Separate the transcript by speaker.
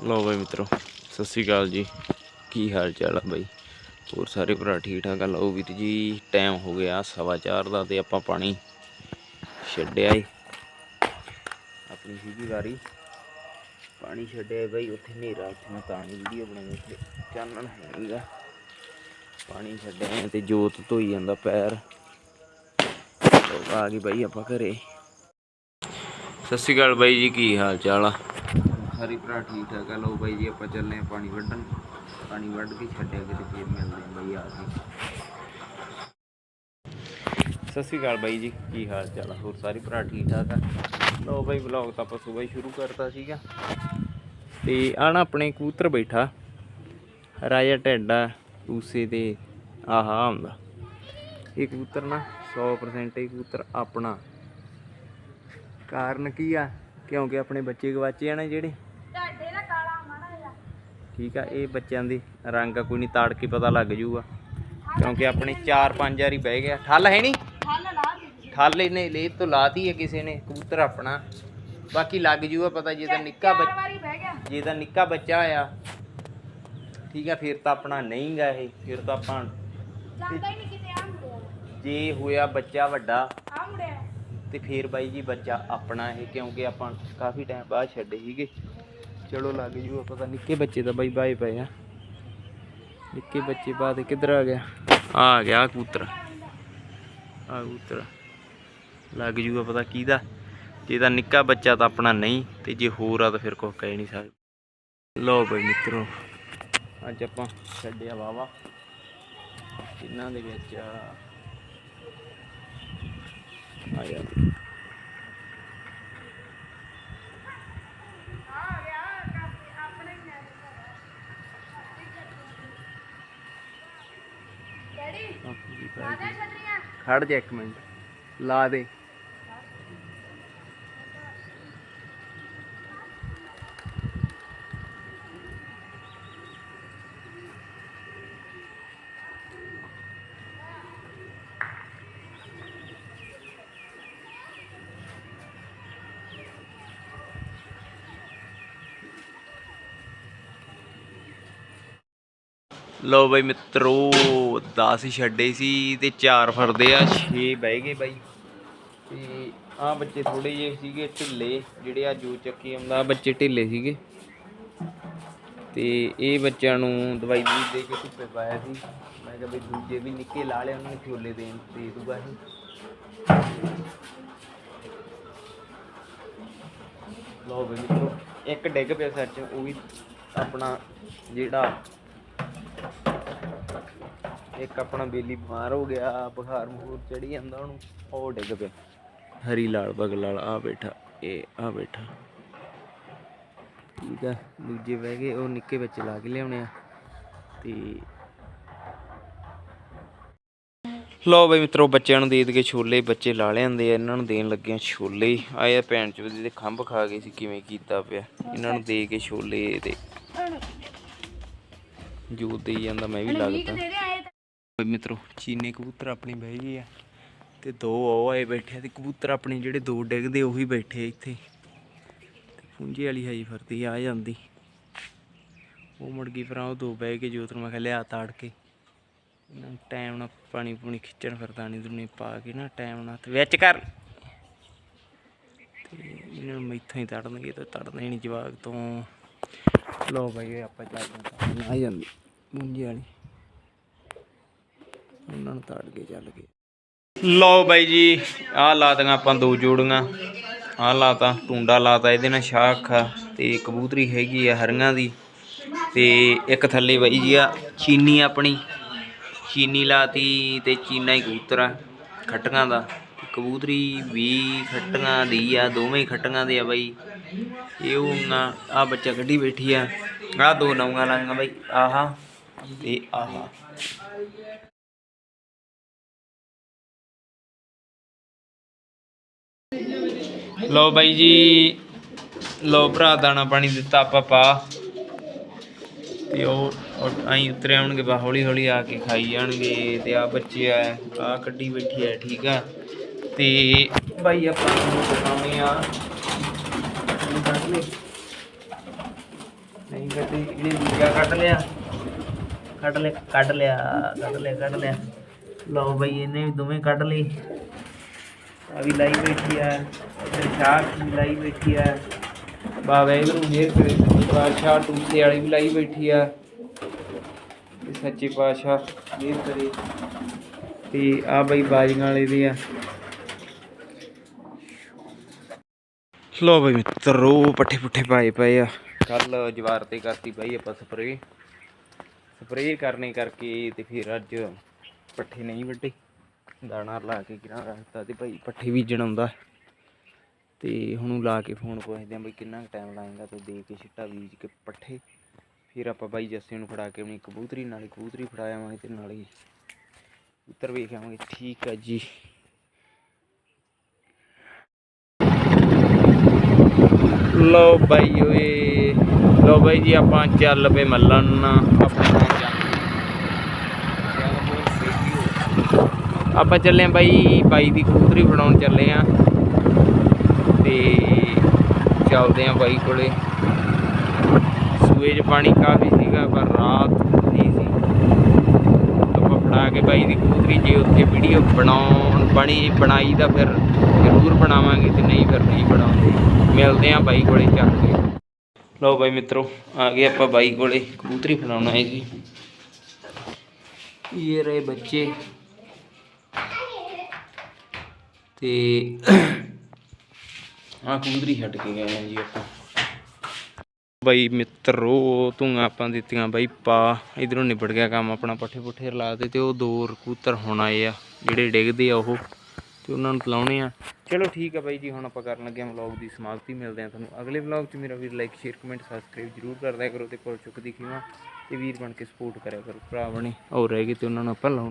Speaker 1: ਲੋ ਬਾਈ ਮਿੱਤਰੋ, ਸਤਿ ਸ਼੍ਰੀ ਅਕਾਲ ਜੀ। ਕੀ ਹਾਲ ਚਾਲ ਆ ਬਾਈ? ਹੋਰ ਸਾਰੇ ਭਰਾ ਠੀਕ ਠਾਕ ਆ? ਲਓ ਵੀਰ ਜੀ ਟਾਈਮ ਹੋ ਗਿਆ ਸਵਾ ਚਾਰ ਦਾ ਤੇ ਆਪਾਂ ਪਾਣੀ ਛੱਡਿਆ ਏ ਆਪਣੀ ਸੀਗੀ ਵਾਰੀ। ਪਾਣੀ ਛੱਡਿਆ ਬਾਈ, ਉੱਥੇ ਹਨੇਰਾ, ਉੱਥੇ ਮੈਂ ਤਾਂ ਨਹੀਂ ਵੀਡੀਓ ਬਣਾਈ, ਉੱਥੇ ਚਾਨਣ ਹੈਗਾ ਪਾਣੀ ਛੱਡਿਆ ਏ ਤੇ ਜੋਤ ਧੋਈ ਜਾਂਦਾ ਪੈਰ। ਆ ਗਏ ਬਾਈ ਆਪਾਂ ਘਰੇ। ਸਤਿ ਸ਼੍ਰੀ ਅਕਾਲ ਬਾਈ ਜੀ, ਕੀ ਹਾਲ ਚਾਲ ਆ? ਸਾਰੀ ਭਰਾ ਠੀਕ ਠਾਕ ਆ। ਲਓ ਬਾਈ ਜੀ, ਆਪਾਂ ਚੱਲੇ ਆ ਪਾਣੀ ਵੱਢਣ। ਪਾਣੀ ਵੱਢ ਕੇ ਛੱਡਿਆ ਕਿਤੇ, ਫੇਰ ਮਿਲਦੇ ਆ ਬਾਈ ਆ ਕੇ। ਸਤਿ ਸ਼੍ਰੀ ਅਕਾਲ ਬਾਈ ਜੀ, ਕੀ ਹਾਲ ਚਾਲ ਆ? ਹੋਰ ਸਾਰੇ ਭਰਾ ਠੀਕ ਠਾਕ ਆ? ਲਓ ਬਾਈ ਵਲੌਗ ਤਾਂ ਆਪਾਂ ਸਵੇਰ ਹੀ ਸ਼ੁਰੂ ਕਰਤਾ ਸੀਗਾ। ਤੇ ਆ ਨਾ ਆਪਣੇ ਕਬੂਤਰ ਬੈਠਾ। ਰਾਜਾ ਢੈਡਾ ਉਸੇ ਤੇ ਆਹਾ ਆਉਂਦਾ। ਇਹ ਕਬੂਤਰ ਨਾ 100% ਇਹ ਕਬੂਤਰ ਆਪਣਾ। ਕਾਰਨ ਕੀ ਆ? ਕਿਉਂਕਿ ਆਪਣੇ ਬੱਚੇ ਗਵਾਚੇ ਆ ਨਾ ਜਿਹੜੇ
Speaker 2: ਤੁਹਾਡੇ ਦਾ ਕਾਲਾ ਮਾੜਾ ਜਿਹਾ
Speaker 1: ਠੀਕ ਆ ਇਹ ਬੱਚਿਆਂ ਦੇ ਰੰਗ ਆ ਕੋਈ ਨਹੀਂ ਤਾੜ ਕੇ ਪਤਾ ਲੱਗ ਜਾਊਗਾ ਕਿਉਂਕਿ ਆਪਣੇ 4-5 ਵਾਰੀ ਬਹਿ ਗਿਆ। ਠੱਲ ਹੈ ਨਹੀਂ
Speaker 2: ਠੱਲ ਲਾ ਦਿੱਤੀ।
Speaker 1: ਠੱਲ ਇਹਨੇ ਲੈ ਤੋਂ ਲਾਤੀ ਹੈ ਕਿਸੇ ਨੇ ਕਬੂਤਰ ਆਪਣਾ। ਬਾਕੀ ਲੱਗ ਜੂਗਾ ਪਤਾ ਜੇ ਤਾਂ ਨਿੱਕਾ ਬੱਚਾ ਜੇ ਤਾਂ ਨਿੱਕਾ ਬੱਚਾ ਆ ਠੀਕ ਆ ਫਿਰ ਤਾਂ ਆਪਣਾ ਨਹੀਂ ਗਾ ਇਹ ਫਿਰ ਤਾਂ ਆਪਾਂ
Speaker 2: ਜਾਂਦਾ ਹੀ ਨਹੀਂ ਕਿਤੇ ਆ ਮੁੜਿਆ
Speaker 1: ਜੇ ਹੋਇਆ ਬੱਚਾ ਵੱਡਾ
Speaker 2: ਆ ਮੁੜਿਆ
Speaker 1: ਤੇ ਫਿਰ ਬਾਈ ਜੀ ਬੱਚਾ ਆਪਣਾ ਇਹ ਕਿਉਂਕਿ ਆਪਾਂ ਕਾਫੀ ਟਾਈਮ ਬਾਅਦ ਛੱਡੇ ਸੀਗੇ। ਚਲੋ ਲੱਗ ਜੂਗਾ ਪਤਾ ਨਿੱਕੇ ਬੱਚੇ ਤਾਂ ਬਾਈ ਬਾਏ ਪਏ ਆ। ਨਿੱਕੇ ਬੱਚੇ ਬਾਅਦ ਕਿੱਧਰ ਆ ਗਿਆ? ਆ ਗਿਆ ਕੂਤਰ ਆ ਕਬੂਤਰ। ਲੱਗ ਜੂਗਾ ਪਤਾ ਕਿਹਦਾ? ਜੇ ਤਾਂ ਨਿੱਕਾ ਬੱਚਾ ਤਾਂ ਆਪਣਾ ਨਹੀਂ, ਤੇ ਜੇ ਹੋਰ ਆ ਤਾਂ ਫਿਰ ਕੁਛ ਕਹਿ ਨਹੀਂ ਸਕਦੇ। ਲਓ ਬਈ ਮਿੱਤਰੋ, ਅੱਜ ਆਪਾਂ ਛੱਡਿਆ ਵਾਵਾ ਇਹਨਾਂ ਦੇ ਵਿੱਚ ਆ। ਆ ਯਾਰ
Speaker 2: ਆ ਗਿਆ ਆਪਣੇ ਹੀ ਡੈਡੀ
Speaker 1: ਆਪਣੀ
Speaker 2: ਆ ਜਾ ਛਤਰੀਆਂ
Speaker 1: ਖੜ ਜਾ ਇੱਕ ਮਿੰਟ। ਲਾ ਦੇ। ਲਓ ਬਾਈ ਮਿੱਤਰੋ 10 ਹੀ ਛੱਡੇ ਸੀ ਤੇ 4 ਫਰਦੇ ਆ 6 ਬਹਿ ਗਏ ਬਾਈ। ਤੇ ਆ ਬੱਚੇ ਥੋੜੇ ਜਿਹੇ ਸੀਗੇ ਢਿੱਲੇ, ਜਿਹੜੇ ਆ ਜੋ ਚੱਕੀ ਆਉਂਦਾ ਬੱਚੇ ਢਿੱਲੇ ਸੀਗੇ। ਤੇ ਇਹ ਬੱਚਿਆਂ ਨੂੰ ਦਵਾਈ ਦੂਈ ਦੇ ਕੇ ਧੁੱਪੇ ਪਾਇਆ ਸੀ। ਮੈਂ ਕਿਹਾ ਬਈ ਦੂਜੇ ਵੀ ਨਿੱਕੇ ਲਾ ਲਿਆ ਉਹਨਾਂ ਨੂੰ ਛੋਲੇ ਦੇਣ ਦੇ ਦੂਗਾ ਇਹ। ਲਓ ਬਈ ਮਿੱਤਰੋ, ਇੱਕ ਡਿੱਗ ਪਿਆ ਸੱਚ, ਉਹ ਵੀ ਆਪਣਾ ਜਿਹੜਾ ਇੱਕ ਆਪਣਾ ਬੇਲੀ ਬਿਮਾਰ ਹੋ ਗਿਆ ਬੁਖਾਰ ਮਹੂਰ ਚੜੀ ਜਾਂਦਾ ਉਹਨੂੰ ਉਹ ਡਿੱਗ ਪਿਆ। ਹਰੀ ਲਾਲ ਬਗਲ ਵਾਲਾ ਆ ਬੈਠਾ ਇਹ ਆ ਬੈਠਾ। ਠੀਕ ਆ ਦੂਜੇ ਬਹਿ ਗਏ ਉਹ ਨਿੱਕੇ ਬੱਚੇ ਲਾ ਕੇ ਲਿਆਉਣੇ ਆ ਤੇ ਲੋ ਬਈ ਮਿੱਤਰੋ ਬੱਚਿਆਂ ਨੂੰ ਦੇ ਕੇ ਛੋਲੇ ਬੱਚੇ ਲਾ ਲਿਆਂਦੇ ਆ ਇਹਨਾਂ ਨੂੰ ਦੇਣ ਲੱਗੇ ਆ ਛੋਲੇ। ਆਏ ਆ ਭੈਣ ਚੋਦ ਦੇ ਖੰਭ ਖਾ ਗਏ ਸੀ ਕਿਵੇਂ ਕੀਤਾ ਪਿਆ। ਇਹਨਾਂ ਨੂੰ ਦੇ ਕੇ ਛੋਲੇ ਤੇ ਜੂਤ ਦੇਈ ਜਾਂਦਾ ਮੈਂ ਵੀ ਲੱਗਦਾ
Speaker 2: ਦੇ ਦੇ
Speaker 1: ਓਏ ਮਿੱਤਰੋ ਚੀਨੇ ਕਬੂਤਰ ਆਪਣੀ ਬਹਿ ਗਏ ਆ ਤੇ ਦੋ ਉਹ ਆਏ ਬੈਠੇ ਤੇ ਕਬੂਤਰ ਆਪਣੇ ਜਿਹੜੇ ਦੋ ਡਿੱਗਦੇ ਉਹੀ ਬੈਠੇ ਇੱਥੇ। ਪੁੰਜੀ ਵਾਲੀ ਹਾਈ ਫਰਦੀ ਆ ਜਾਂਦੀ। ਉਹ ਮੁੜ ਗਈ ਫਿਰ ਉਹ ਦੋ ਬਹਿ ਕੇ ਜੋਤ ਨੂੰ ਮੈਂ ਕਿਹਾ ਲਿਆ ਤਾੜ ਕੇ। ਇਹਨਾਂ ਟਾਈਮ ਨਾਲ ਪਾਣੀ ਪੂਣੀ ਖਿੱਚਣ ਫਿਰਦਾਣੀ ਦੁਨੀ ਪਾ ਕੇ ਨਾ ਟਾਈਮ ਨਾਲ ਤੇ ਵਿੱਚ ਕਰ। ਤੇ ਇਹਨਾਂ ਨੂੰ ਮੈਥੋਂ ਹੀ ਤੜਨਗੇ ਤੇ ਤੜਨੇ ਨਹੀਂ ਜਵਾਗ ਤੋਂ। ਲੋ ਬਾਈ ਇਹ ਆਪਾਂ ਚੱਲਦੇ ਹਾਂ ਆ ਜਾਂਦੀ। ਮੁੰਜੀ ਵਾਲੀ। ਉਹਨਾਂ ਨੂੰ ਤਾੜ ਕੇ ਚੱਲ ਗਏ। ਲਓ ਬਾਈ ਜੀ ਆਹ ਲਾਤੀਆਂ ਆਪਾਂ ਦੋ ਜੋੜੀਆਂ। ਆਹ ਲਾਤਾ ਟੁੰਡਾ ਲਾਤਾ ਇਹਦੇ ਨਾਲ ਸ਼ਾਖ ਤੇ ਕਬੂਤਰੀ ਹੈਗੀ ਆ ਹਰੀਆਂ ਦੀ। ਤੇ ਇੱਕ ਥੱਲੇ ਬਾਈ ਜੀ ਆ ਚੀਨੀ ਆਪਣੀ। ਚੀਨੀ ਲਾਤੀ ਤੇ ਚੀਨਾ ਹੀ ਕਬੂਤਰ ਆ ਖੱਟੀਆਂ ਦਾ। ਕਬੂਤਰੀ ਵੀ ਖੱਟੀਆਂ ਦੀ ਆ, ਦੋਵੇਂ ਹੀ ਖੱਟੀਆਂ ਦੇ ਆ ਬਾਈ। ਇਹ ਉਹ ਆ ਬੱਚਾ ਕੱਢੀ ਬੈਠੀ ਆ। ਆ ਦੋ ਨੌਂਗਾ ਲਾਂਗਾ ਬਾਈ, ਆਹਾ ਤੇ ਆਹਾ। ਲੋ ਬਾਈ ਜੀ ਲੋ ਭਰਾ ਦਾਣਾ ਪਾਣੀ ਦਿੱਤਾ ਆਪਾਂ ਪਾ। ਤੇ ਉਹ ਆਈ ਉਤਰੇ ਆਉਣਗੇ ਬਾ ਹੌਲੀ ਹੌਲੀ ਆ ਕੇ ਖਾਈ ਜਾਣਗੇ ਤੇ ਆ ਬੱਚੇ ਆ ਆ ਕੱਢੀ ਬੈਠੀ ਆ, ਠੀਕ ਆ। ਤੇ ਬਾਈ ਆਪਾਂ ਨੂੰ ਦਿਖਾਉਣੇ ਆ ਕੱਢ ਲੈ ਗੱਡੀ ਇਹਨੇ ਦੂਜਾ ਕੱਢ ਲਿਆ। ਕੱਢ ਲਿਆ ਕੱਢ ਲਿਆ ਕੱਢ ਲਿਆ ਕੱਢ ਲਿਆ। ਲਓ ਬਈ, ਇਹਨੇ ਵੀ ਦੋਵੇਂ ਕੱਢ ਲਈ ਆ ਵੀ ਲਾਈ ਬੈਠੀ ਆ। ਇੱਧਰ ਸ਼ਾਹ ਵੀ ਲਾਈ ਬੈਠੀ ਆ। ਬਾਬਾ ਇਧਰੋਂ ਮੇਰ ਕਰੇ। ਸੱਚੇ ਪਾਤਸ਼ਾਹ, ਟੂਸੇ ਵਾਲੀ ਵੀ ਲਾਈ ਬੈਠੀ ਆ। ਸੱਚੇ ਪਾਤਸ਼ਾਹ ਮੇਰ ਕਰੇ। ਤੇ ਆ ਬਈ ਬਾਜੀਆਂ ਵਾਲੇ ਦੇ ਆ। ਲੋ ਬਈ ਮਿੱਤਰੋ ਪੱਠੇ ਪੁੱਠੇ ਪਾਏ ਪਏ ਆ। ਕੱਲ ਜਵਾਰ ਤੇ ਕਰਤੀ ਬਾਈ ਆਪਾਂ ਸਪਰੇ ਸਪਰੇ ਕਰਨੇ ਕਰਕੇ ਤੇ ਫਿਰ ਅੱਜ ਪੱਠੇ ਨਹੀਂ ਵੱਡੇ ਦਾਣਾ ਲਾ ਕੇ ਗਿਰਾਂ ਰੱਖਤਾ ਤੇ ਭਾਈ ਪੱਠੇ ਬੀਜਣ ਆਉਂਦਾ ਤੇ ਹੁਣ ਲਾ ਕੇ ਫੋਨ ਪੁੱਛਦੇ ਆ ਬਈ ਕਿੰਨਾ ਟਾਈਮ ਲਾਏਗਾ ਤੇ ਦੇ ਕੇ ਛਿੱਟਾ ਬੀਜ ਕੇ ਪੱਠੇ। ਫਿਰ ਆਪਾਂ ਬਾਈ ਜੱਸੇ ਨੂੰ ਫੜਾ ਕੇ ਆਪਣੀ ਕਬੂਤਰੀ, ਨਾਲੇ ਕਬੂਤਰੀ ਫੜਾਵਾਂਗੇ ਤੇ ਨਾਲੇ ਉੱਤਰ ਵੇਖ ਆਵਾਂਗੇ। ਠੀਕ ਆ ਜੀ। ਲੋ ਬਾਈ ਓਏ। ਲੋ ਬਾਈ ਜੀ, ਆਪਾਂ ਚੱਲ ਪਏ ਮੱਲਣ ਆਪਣਾ ਆਪਾਂ ਚੱਲੇ ਆਂ ਬਾਈ ਬਾਈ ਦੀ ਕਬੂਤਰੀ ਫੜਾਉਣ ਚੱਲੇ ਆਂ। ਤੇ ਚੱਲਦੇ ਆਂ ਬਾਈ ਕੋਲੇ। ਸੂਏ 'ਚ ਪਾਣੀ ਕਾਫੀ ਸੀਗਾ, ਪਰ ਰਾਤ ਆਪਾਂ ਕੇ ਬਾਈ ਦੀ ਕਬੂਤਰੀ ਜੇ ਉੱਥੇ ਵੀਡੀਓ ਬਣਾਉਣ, ਬਣੀ, ਬਣਾਈ ਤਾਂ ਫਿਰ ਜ਼ਰੂਰ ਬਣਾਵਾਂਗੇ ਤੇ ਨਹੀਂ ਫਿਰ ਨਹੀਂ ਬਣਾਉਂਦੇ। ਮਿਲਦੇ ਆਂ ਬਾਈ ਕੋਲੇ ਚੱਲ ਕੇ। ਲਓ ਬਾਈ ਮਿੱਤਰੋ, ਆ ਗਏ ਆਪਾਂ ਬਾਈ ਕੋਲੇ ਕਬੂਤਰੀ ਫੜਾਉਣ ਆਏ ਜੀ। ਇਹ ਰਹੇ ਬੱਚੇ। ਤੇ ਆ ਕਬੂਤਰੀ ਛੱਡ ਕੇ ਗਏ ਆ ਜੀ ਆਪਾਂ। ਬਾਈ ਮਿੱਤਰੋ ਤੂੰ ਆਪਾਂ ਦਿੱਤੀਆਂ ਬਾਈ ਪਾ। ਇਧਰੋਂ ਨਿਬੜ ਗਿਆ ਕੰਮ ਆਪਣਾ, ਪੱਠੇ ਪੁੱਠੇ ਰਲਾ ਤੇ ਉਹ ਦੋ ਕਬੂਤਰ ਹੁਣ ਆਏ ਆ, ਜਿਹੜੇ ਡਿੱਗਦੇ ਆ ਉਹ, ਤੇ ਉਹਨਾਂ ਨੂੰ ਲਾਉਣੇ ਆ। ਚਲੋ ਠੀਕ ਆ ਬਾਈ ਜੀ, ਹੁਣ ਆਪਾਂ ਕਰਨ ਲੱਗੇ ਆ ਵਲੌਗ ਦੀ ਸਮਾਪਤੀ, ਮਿਲਦੇ ਆ ਤੁਹਾਨੂੰ ਅਗਲੇ ਵਲੌਗ 'ਚ। ਮੇਰਾ ਵੀਰ ਲਾਈਕ ਸ਼ੇਅਰ ਕਮੈਂਟ ਸਬਸਕ੍ਰਾਈਬ ਜਰੂਰ ਕਰਦਿਆ ਕਰੋ ਤੇ ਕੋਲ ਚੁੱਕਦੀ ਖੀਵਾ ਤੇ ਵੀਰ ਬਣ ਕੇ ਸਪੋਰਟ ਕਰਿਆ ਕਰੋ ਭਰਾ ਬਣੇ ਹੋਰ ਰਹਿ ਗਏ ਤੇ ਉਹਨਾਂ ਨੂੰ ਆਪਾਂ ਲਾਉਣੇ।